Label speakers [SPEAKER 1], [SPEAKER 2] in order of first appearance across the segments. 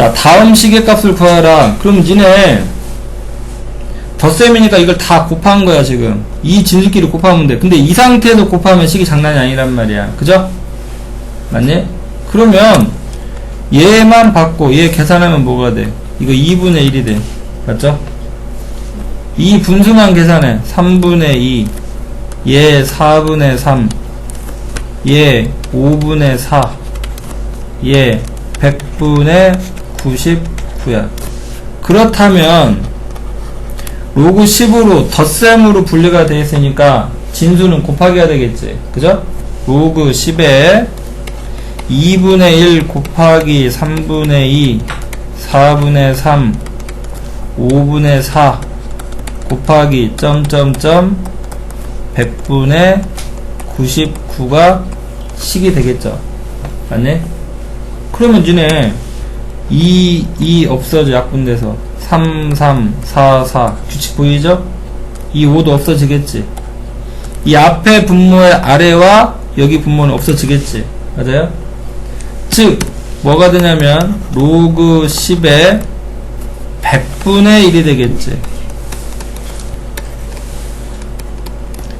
[SPEAKER 1] 자, 다음 시계값을 구하라. 그럼 니네 덧셈이니까 이걸 다 곱한 거야, 지금. 이 진수끼리 곱하면 돼. 근데 이 상태에서 곱하면 식이 장난이 아니란 말이야. 그죠? 맞니? 그러면 얘만 받고 얘 계산하면 뭐가 돼? 이거 2분의 1이 돼. 맞죠? 이 분수만 계산해. 3분의 2. 얘 4분의 3. 얘 5분의 4. 얘 100분의 99야. 그렇다면 로그 10으로 덧셈으로 분리가 되어 있으니까 진수는 곱하기가 되겠지. 그죠? 로그 10에 2분의 1 곱하기 3분의 2 4분의 3 5분의 4 곱하기 점점점 100분의 99가 식이 되겠죠. 맞네? 그러면 니네 2, 2 없어져 약분돼서 3, 3, 4, 4 규칙 보이죠? 이 5도 없어지겠지. 이 앞에 분모의 아래와 여기 분모는 없어지겠지. 맞아요? 즉 뭐가 되냐면 로그 10의 100분의 1이 되겠지.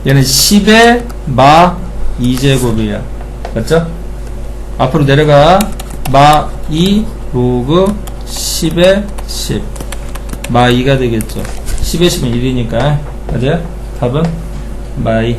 [SPEAKER 1] 얘는 10의 마 2제곱이야. 맞죠? 앞으로 내려가 마2 로그 10의 10. 마 2가 되겠죠. 10의 10은 1이니까. 맞아요? 답은 마 2.